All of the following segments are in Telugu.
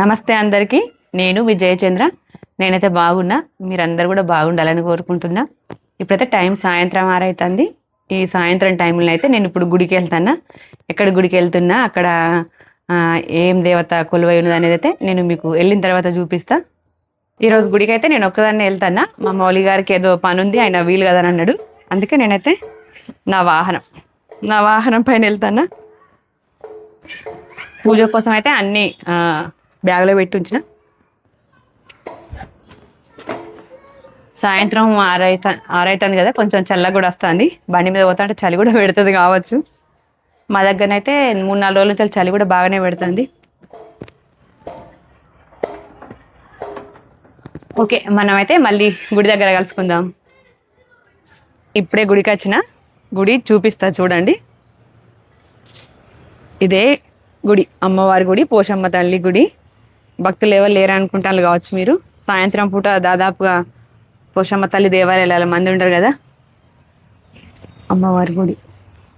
నమస్తే అందరికీ. నేను మీ జయచంద్ర నేనైతే బాగున్నా. మీరందరూ కూడా బాగుండాలని కోరుకుంటున్నా. ఇప్పుడైతే టైం సాయంత్రం ఆరైతుంది. ఈ సాయంత్రం టైంలో అయితే నేను ఇప్పుడు గుడికి వెళ్తానా ఎక్కడ గుడికి వెళ్తున్నా అక్కడ ఏం దేవత కొలువై ఉన్నది అనేది అయితే నేను మీకు వెళ్ళిన తర్వాత చూపిస్తా. ఈరోజు గుడికి అయితే నేను ఒక్కదాన్ని వెళ్తానా మా మౌలి గారికి ఏదో పని ఉంది ఆయన వీలు కదని అన్నాడు. అందుకే నేనైతే నా వాహనం నా వాహనం పైన వెళ్తానా పూజ కోసం అయితే అన్ని బ్యాగ్లో పెట్టి ఉంచిన. సాయంత్రం ఆరైట ఆరైటాను కదా కొంచెం చల్లగా కూడా వస్తుంది. బండి మీద పోతా అంటే చలి కూడా పెడుతుంది కావచ్చు. మా దగ్గరనైతే మూడు నాలుగు రోజుల నుంచి చలి కూడా బాగానే పెడుతుంది. ఓకే మనమైతే మళ్ళీ గుడి దగ్గర కలుసుకుందాం. ఇప్పుడే గుడికి వచ్చిన గుడి చూపిస్తా చూడండి. ఇదే గుడి అమ్మవారి గుడి పోషమ్మ తల్లి గుడి. భక్తులు ఎవరు లేరనుకుంటారు కావచ్చు మీరు. సాయంత్రం పూట దాదాపుగా పోషమ్మ తల్లి దేవాలయాల మంది ఉంటారు కదా? అమ్మవారి గుడి.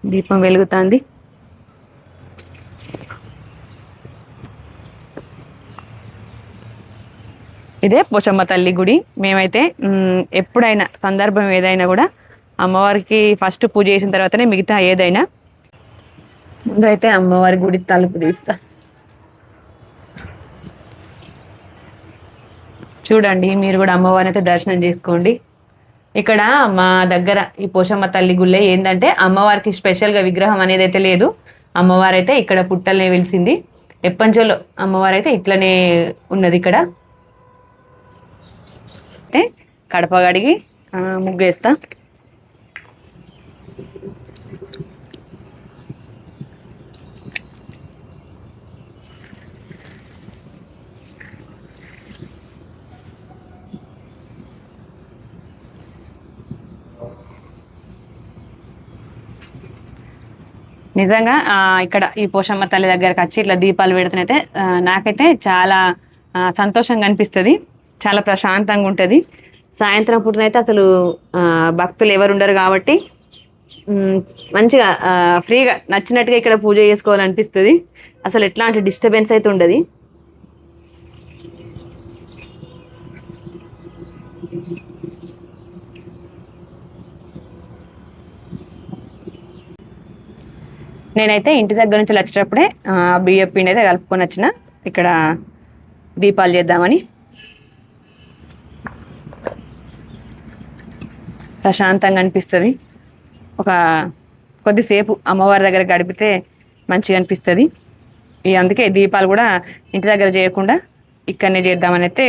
దీపం వెలుగుతుంది. ఇదే పోషమ్మ తల్లి గుడి. మేమైతే ఎప్పుడైనా సందర్భం ఏదైనా కూడా అమ్మవారికి ఫస్ట్ పూజ చేసిన తర్వాతనే మిగతా ఏదైనా. ముందైతే అమ్మవారి గుడి తలుపు తీస్తా. చూడండి మీరు కూడా అమ్మవారిని అయితే దర్శనం చేసుకోండి. ఇక్కడ మా దగ్గర ఈ పోషమ్మ తల్లి గుళ్ళే ఏంటంటే అమ్మవారికి స్పెషల్గా విగ్రహం అనేది అయితే లేదు. అమ్మవారు అయితే ఇక్కడ పుట్టలనే వెలిసింది. ఎప్పంచోలో అమ్మవారు అయితే ఇట్లనే ఉన్నది ఇక్కడ. అయితే కడప కడిగి ఆ, ముగ్గేస్తా. నిజంగా ఇక్కడ ఈ పోషమ్మ తల్లి దగ్గరకు వచ్చి ఇట్లా దీపాలు పెడుతున్నైతే నాకైతే చాలా సంతోషంగా అనిపిస్తుంది. చాలా ప్రశాంతంగా ఉంటుంది. సాయంత్రం పూటనైతే అసలు భక్తులు ఎవరు ఉండరు కాబట్టి మంచిగా ఫ్రీగా నచ్చినట్టుగా ఇక్కడ పూజ చేసుకోవాలనిపిస్తుంది. అసలు ఎట్లాంటి డిస్టర్బెన్స్ అయితే ఉండదు. నేనైతే ఇంటి దగ్గర నుంచి వచ్చేటప్పుడే బియ్యం పిండి అయితే కలుపుకొని వచ్చిన. ఇక్కడ దీపాలు చేద్దామని. ప్రశాంతంగా అనిపిస్తుంది. ఒక కొద్దిసేపు అమ్మవారి దగ్గర గడిపితే మంచిగా అనిపిస్తుంది. ఈ అందుకే దీపాలు కూడా ఇంటి దగ్గర చేయకుండా ఇక్కడనే చేద్దామని అయితే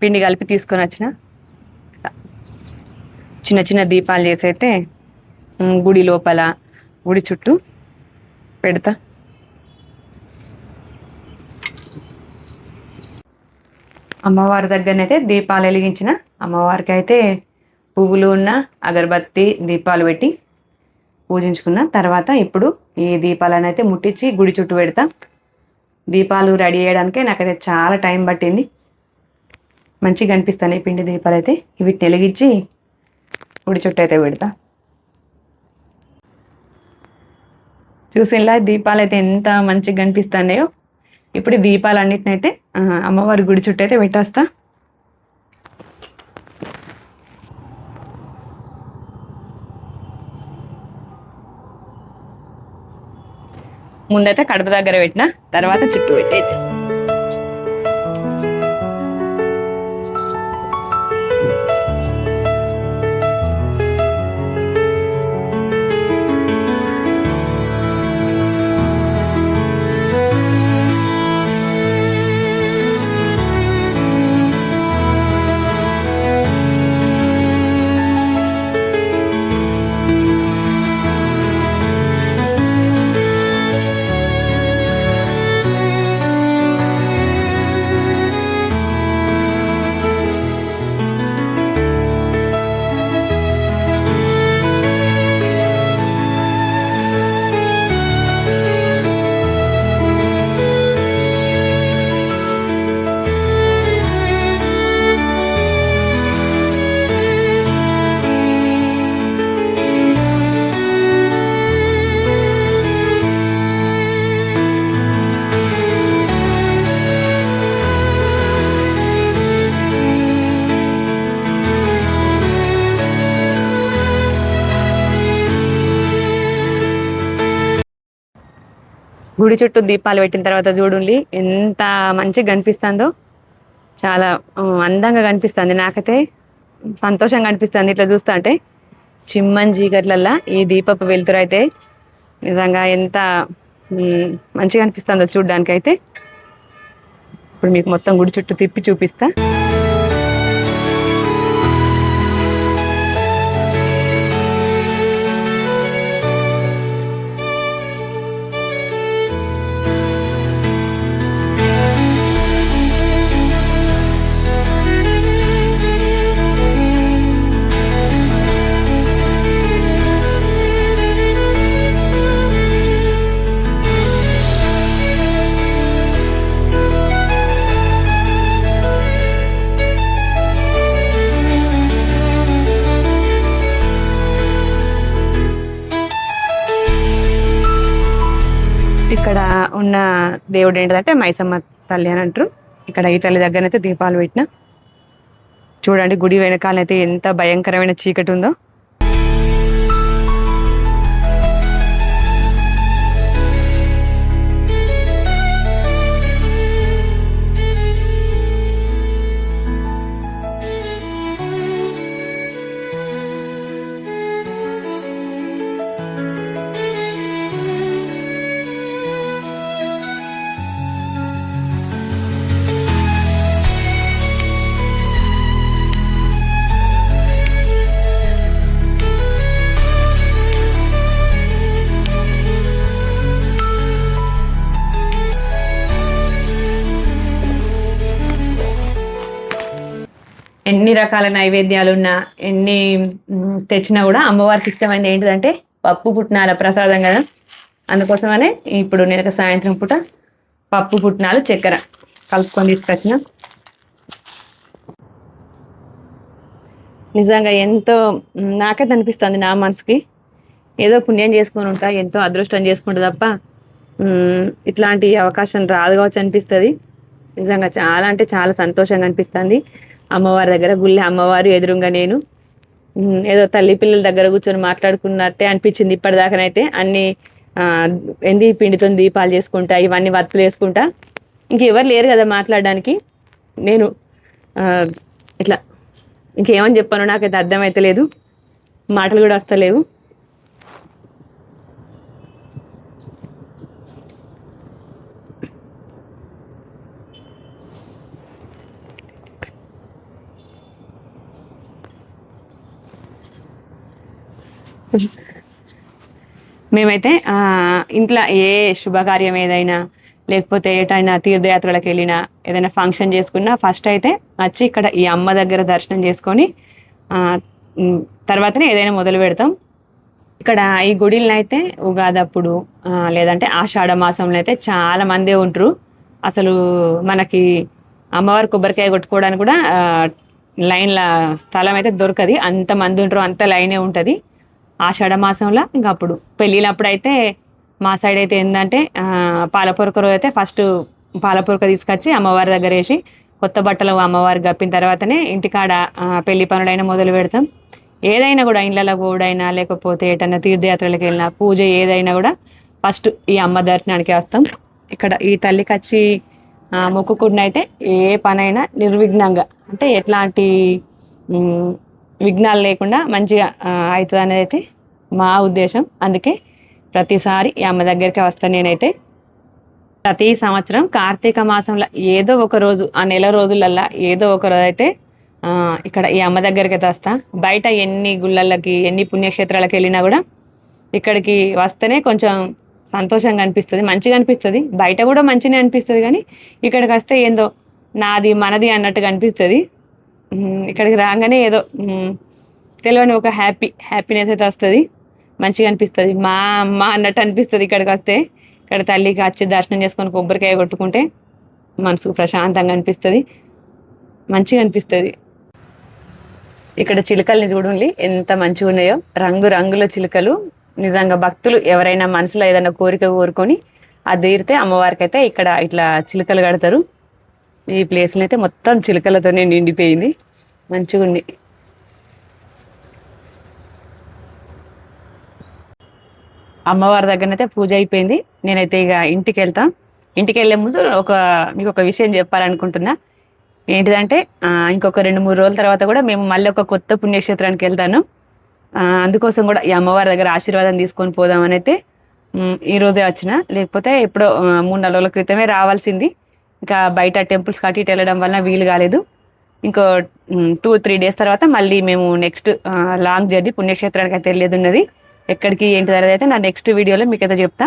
పిండి కలిపి తీసుకొని వచ్చిన. చిన్న చిన్న దీపాలు చేసైతే అయితే గుడి లోపల గుడి చుట్టూ పెడతా. అమ్మవారి దగ్గరనైతే దీపాలు వెలిగించిన. అమ్మవారికి అయితే పువ్వులు ఉన్న అగరబత్తి దీపాలు పెట్టి పూజించుకున్న. తర్వాత ఇప్పుడు ఈ దీపాలను అయితే ముట్టించి గుడి చుట్టూ పెడతా. దీపాలు రెడీ చేయడానికే నాకైతే చాలా టైం పట్టింది. మంచిగా అనిపిస్తాయి పిండి దీపాలు అయితే. ఇవి వెలిగించి గుడి చుట్టూ అయితే పెడతా. చూసినలా దీపాలు అయితే ఎంత మంచిగా కనిపిస్తున్నాయో. ఇప్పుడు దీపాలు అన్నిటినైతే అయితే అమ్మవారి గుడి చుట్టూ అయితే పెట్టేస్తా. ముందైతే కడప దగ్గర పెట్టిన తర్వాత చుట్టూ పెట్టేది. గుడి చుట్టూ దీపాలు పెట్టిన తర్వాత చూడండి ఎంత మంచిగా కనిపిస్తుందో. చాలా అందంగా కనిపిస్తుంది. నాకైతే సంతోషంగా అనిపిస్తుంది ఇట్లా చూస్తా అంటే. చిమ్మన్ చీకట్లల్లా ఈ దీపపు వెలుతురు అయితే నిజంగా ఎంత మంచిగా అనిపిస్తుందో చూడ్డానికి అయితే ఇప్పుడు మీకు మొత్తం గుడి చుట్టూ తిప్పి చూపిస్తా. దేవుడు ఏంటంటే మైసమ్మ తల్లి అని అంటారు. ఇక్కడ ఈ తల్లి దగ్గరనైతే దీపాలు పెట్టిన. చూడండి గుడి వెనకాలైతే ఎంత భయంకరమైన చీకటి ఉందో. ఎన్ని రకాల నైవేద్యాలు ఉన్నా ఎన్ని తెచ్చినా కూడా అమ్మవారికి ఇష్టమైనది ఏంటిదంటే పప్పు పుట్నాల ప్రసాదం కదా. అందుకోసమనే ఇప్పుడు నేను సాయంత్రం పూట పప్పు పుట్నాలు చక్కెర కలుపుకొని తీసుకొచ్చిన. నిజంగా ఎంతో నాకే నాకైతే అనిపిస్తుంది నా మనసుకి. ఏదో పుణ్యం చేసుకొని ఉంటా ఎంతో అదృష్టం చేసుకుంటా తప్ప ఇట్లాంటి అవకాశం రాదు కావచ్చు అనిపిస్తుంది. నిజంగా చాలా అంటే చాలా సంతోషంగా అనిపిస్తుంది. అమ్మవారి దగ్గర గుళ్ళి అమ్మవారు ఎదురుగా నేను. ఏదో తల్లి పిల్లల దగ్గర కూర్చొని మాట్లాడుకున్నట్టే అనిపించింది ఇప్పటిదాకానైతే. అన్ని ఎంది పిండితో దీపాలు చేసుకుంటా ఇవన్నీ వత్తులు వేసుకుంటా. ఇంకెవరు లేరు కదా మాట్లాడడానికి. నేను ఇట్లా ఇంకేమని చెప్పానో నాకైతే అర్థమైతే లేదు మాటలు కూడా వస్తలేవు. మేమైతే ఇంట్లో ఏ శుభకార్యం ఏదైనా లేకపోతే ఏటైనా తీర్థయాత్రలకు వెళ్ళినా ఏదైనా ఫంక్షన్ చేసుకున్నా ఫస్ట్ అయితే వచ్చి ఇక్కడ ఈ అమ్మ దగ్గర దర్శనం చేసుకొని తర్వాతనే ఏదైనా మొదలు పెడతాం. ఇక్కడ ఈ గుడిలను అయితే ఉగాది అప్పుడు లేదంటే ఆషాఢ మాసంలో అయితే చాలా మందే ఉంటారు. అసలు మనకి అమ్మవారి కొబ్బరికాయ కొట్టుకోవడానికి కూడా లైన్ల స్థలం అయితే దొరకది. అంత మంది ఉంటారు అంత లైనే ఉంటుంది. ఆషాఢ మాసంలో ఇంకా అప్పుడు. పెళ్ళిళ్ళప్పుడు అయితే మా సైడ్ అయితే ఏంటంటే పాలపురక పాలపొరక రోజు అయితే ఫస్ట్ పాలపొరక తీసుకొచ్చి అమ్మవారి దగ్గర వేసి కొత్త బట్టలు అమ్మవారి గప్పిన తర్వాతనే ఇంటికాడ పెళ్ళి పనులైనా మొదలు పెడతాం. ఏదైనా కూడా ఇళ్ళలో కూడైనా లేకపోతే ఎటన్నా తీర్థయాత్రలకు వెళ్ళినా పూజ ఏదైనా కూడా ఫస్ట్ ఈ అమ్మ దర్శనానికి వస్తాం. ఇక్కడ ఈ తల్లికి వచ్చి మొక్కుకున్న అయితే ఏ పనైనా నిర్విఘ్నంగా. అంటే ఎట్లాంటి విఘ్నాలు లేకుండా మంచిగా అవుతుంది అనేది అయితే మా ఉద్దేశం. అందుకే ప్రతిసారి ఈ అమ్మ దగ్గరికి వస్తాను నేనైతే. ప్రతి సంవత్సరం కార్తీక మాసంలో ఏదో ఒక రోజు ఆ నెల రోజులల్లా ఏదో ఒక రోజు అయితే ఇక్కడ ఈ అమ్మ దగ్గరికి అయితే వస్తా. బయట ఎన్ని గుళ్ళకి ఎన్ని పుణ్యక్షేత్రాలకు వెళ్ళినా కూడా ఇక్కడికి వస్తేనే కొంచెం సంతోషంగా అనిపిస్తుంది మంచిగా అనిపిస్తుంది. బయట కూడా మంచిగా అనిపిస్తుంది కానీ ఇక్కడికి వస్తే ఏందో నాది మనది అన్నట్టుగా అనిపిస్తుంది. ఇక్కడికి రాగానే ఏదో తెలియని ఒక హ్యాపీ హ్యాపీనెస్ అయితే వస్తుంది. మంచిగా అనిపిస్తుంది. మా అమ్మ అన్నట్టు అనిపిస్తుంది ఇక్కడికి వస్తే. ఇక్కడ తల్లికి వచ్చి దర్శనం చేసుకొని కొబ్బరికాయ కొట్టుకుంటే మనసుకు ప్రశాంతంగా అనిపిస్తుంది. మంచిగా అనిపిస్తుంది. ఇక్కడ చిలుకల్ని చూడండి ఎంత మంచిగా ఉన్నాయో. రంగు రంగుల చిలుకలు. నిజంగా భక్తులు ఎవరైనా మనసులో ఏదైనా కోరిక కోరుకొని అది తీరితే అమ్మవారికి అయితే ఇక్కడ ఇట్లా చిలుకలు కడతారు. ఈ ప్లేస్లో అయితే మొత్తం చిలుకలతోనే నిండిపోయింది. మంచిగా ఉంది అమ్మవారి దగ్గరనైతే పూజ అయిపోయింది. నేనైతే ఇక ఇంటికి వెళ్తాం ఇంటికి వెళ్ళే ముందు ఒక మీకు ఒక విషయం చెప్పాలనుకుంటున్నా. ఏంటిదంటే ఇంకొక రెండు మూడు రోజుల తర్వాత కూడా మేము మళ్ళీ ఒక కొత్త పుణ్యక్షేత్రానికి వెళ్తాను. అందుకోసం కూడా ఈ అమ్మవారి దగ్గర ఆశీర్వాదం తీసుకొని పోదామని అయితే ఈరోజే వచ్చిన. లేకపోతే ఎప్పుడో మూడు నాలుగు రోజుల క్రితమే రావాల్సింది. ఇంకా బయట టెంపుల్స్ కట్టి వెళ్ళడం వలన వీలు కాలేదు. ఇంకో టూ త్రీ డేస్ తర్వాత మళ్ళీ మేము నెక్స్ట్ లాంగ్ జర్నీ పుణ్యక్షేత్రానికి అయితే వెళ్ళేది ఉన్నది. ఎక్కడికి ఏంటి అనేది అయితే నా నెక్స్ట్ వీడియోలో మీకు అయితే చెప్తా.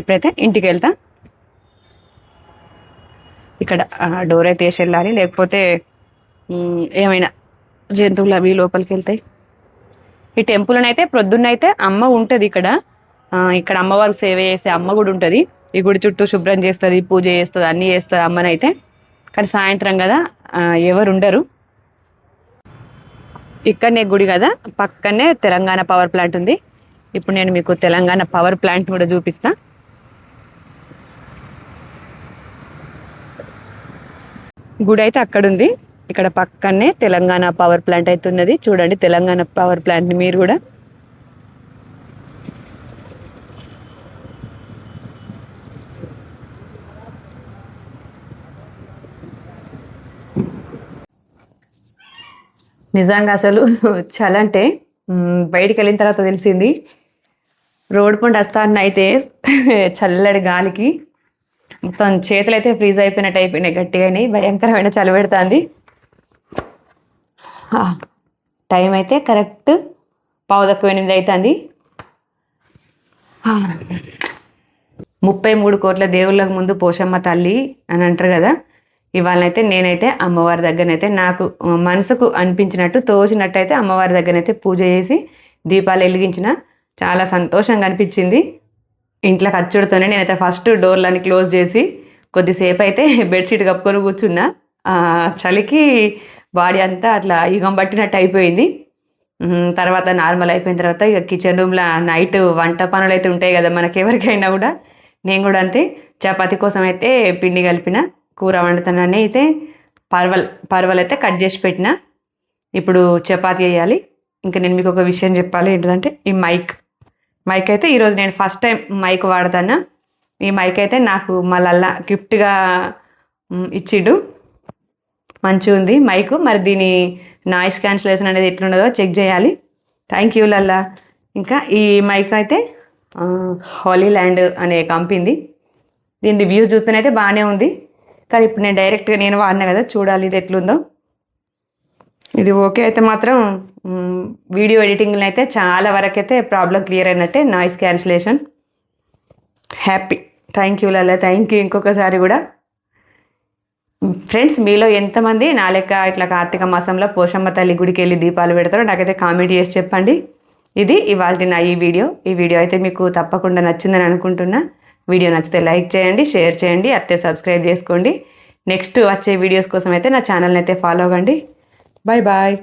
ఇప్పుడైతే ఇంటికి వెళ్తా. ఇక్కడ డోర్ అయితే వేసి వెళ్ళాలి. లేకపోతే ఏమైనా జంతువులు అవి లోపలికి వెళ్తాయి. ఈ టెంపుల్ అయితే ప్రొద్దున్నైతే అమ్మ ఉంటుంది ఇక్కడ. ఇక్కడ అమ్మవారికి సేవ చేసే అమ్మ కూడా ఉంటుంది. ఈ గుడి చుట్టూ శుభ్రం చేస్తుంది పూజ చేస్తుంది అన్నీ చేస్తుంది అమ్మనైతే కానీ సాయంత్రం కదా ఎవరు ఉండరు. ఇక్కడనే గుడి కదా పక్కనే తెలంగాణ పవర్ ప్లాంట్ ఉంది. ఇప్పుడు నేను మీకు తెలంగాణ పవర్ ప్లాంట్ కూడా చూపిస్తా. గుడి అయితే అక్కడ ఉంది ఇక్కడ పక్కనే తెలంగాణ పవర్ ప్లాంట్ అయితే ఉన్నది. చూడండి తెలంగాణ పవర్ ప్లాంట్ని మీరు కూడా. నిజంగా అసలు చలి అంటే బయటికి వెళ్ళిన తర్వాత తెలిసింది. రోడ్ పంట వస్తాను అయితే చల్లడి గాలికి మొత్తం చేతులు అయితే ఫ్రీజ్ అయిపోయినట్టు అయిపోయినాయి గట్టిగా భయంకరమైన చలి పెడుతుంది. టైం అయితే కరెక్ట్ పావు తక్కువ ఎనిమిది అవుతుంది ముప్పై మూడు కోట్ల దేవుళ్ళకు ముందు పోషమ్మ తల్లి అని అంటారు కదా. ఇవాళనైతే నేనైతే అమ్మవారి దగ్గరనైతే నాకు మనసుకు అనిపించినట్టు తోచినట్టయితే అమ్మవారి దగ్గరనైతే పూజ చేసి దీపాలు వెలిగించిన. చాలా సంతోషంగా అనిపించింది. ఇంట్లో అచ్చుడుతోనే నేనైతే ఫస్ట్ డోర్లని క్లోజ్ చేసి కొద్దిసేపు అయితే బెడ్షీట్ కప్పుకొని కూర్చున్నా. చలికి బాడీ అంతా అట్లా యుగం పట్టినట్టు అయిపోయింది. తర్వాత నార్మల్ అయిపోయిన తర్వాత ఇక కిచెన్ రూమ్లో నైట్ వంట పనులు అయితే ఉంటాయి కదా మనకి ఎవరికైనా కూడా. నేను కూడా అంతే. చపాతీ కోసం అయితే పిండి కలిపిన. కూర వండుతానని అయితే పర్వల్ పర్వలు అయితే కట్ చేసి పెట్టిన. ఇప్పుడు చపాతీ వేయాలి ఇంకా నేను మీకు ఒక విషయం చెప్పాలి. ఏంటంటే ఈ మైక్ మైక్ అయితే ఈరోజు నేను ఫస్ట్ టైం మైక్ వాడతాను. ఈ మైక్ అయితే నాకు మళ్ళల్లా గిఫ్ట్గా ఇచ్చిడు ఇచ్చిండు. మంచిగా ఉంది మైక్. మరి దీని నాయిస్ క్యాన్సిలేషన్ అనేది ఎట్లుండదో చెక్ చేయాలి. Thank you Lalla. ఇంకా ఈ మైక్ అయితే హాలీ ల్యాండ్ అనే కంపెనీ దీని రివ్యూస్ చూస్తేనైతే బాగానే ఉంది. కానీ ఇప్పుడు నేను డైరెక్ట్గా నేను వాడినా కదా చూడాలి ఇది ఎట్లుందో. ఇది ఓకే అయితే మాత్రం వీడియో ఎడిటింగ్లో అయితే చాలా వరకైతే ప్రాబ్లం క్లియర్ అయినట్టే noise cancellation. Happy. Thank you Lalla thank you ఇంకొకసారి కూడా. ఫ్రెండ్స్ మీలో ఎంతమంది నా లెక్క ఇట్లా కార్తీక మాసంలో పోషమ్మ తల్లి గుడికి వెళ్ళి దీపాలు పెడతారో నాకైతే కామెంట్ చేసి చెప్పండి. ఇది ఇవాళ నా ఈ వీడియో. ఈ వీడియో అయితే మీకు తప్పకుండా నచ్చిందని అనుకుంటున్నా. వీడియో నచ్చితే లైక్ చేయండి షేర్ చేయండి అట్టే సబ్స్క్రైబ్ చేసుకోండి. నెక్స్ట్ వచ్చే వీడియోస్ కోసం అయితే నా ఛానల్ని అయితే ఫాలో అవ్వండి. Bye bye.